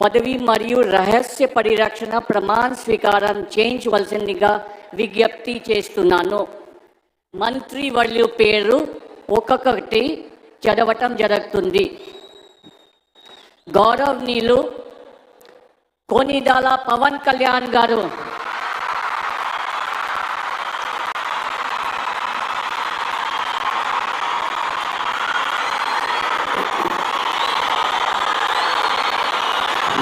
పదవి మరియు రహస్య పరిరక్షణ ప్రమాణ స్వీకారం చేయించవలసిందిగా విజ్ఞప్తి చేస్తున్నాను. మంత్రి వర్యుల పేరు ఒక్కొక్కటి చదవటం జరుగుతుంది. గౌరవనీయులు కొనిదాల పవన్ కళ్యాణ్ గారు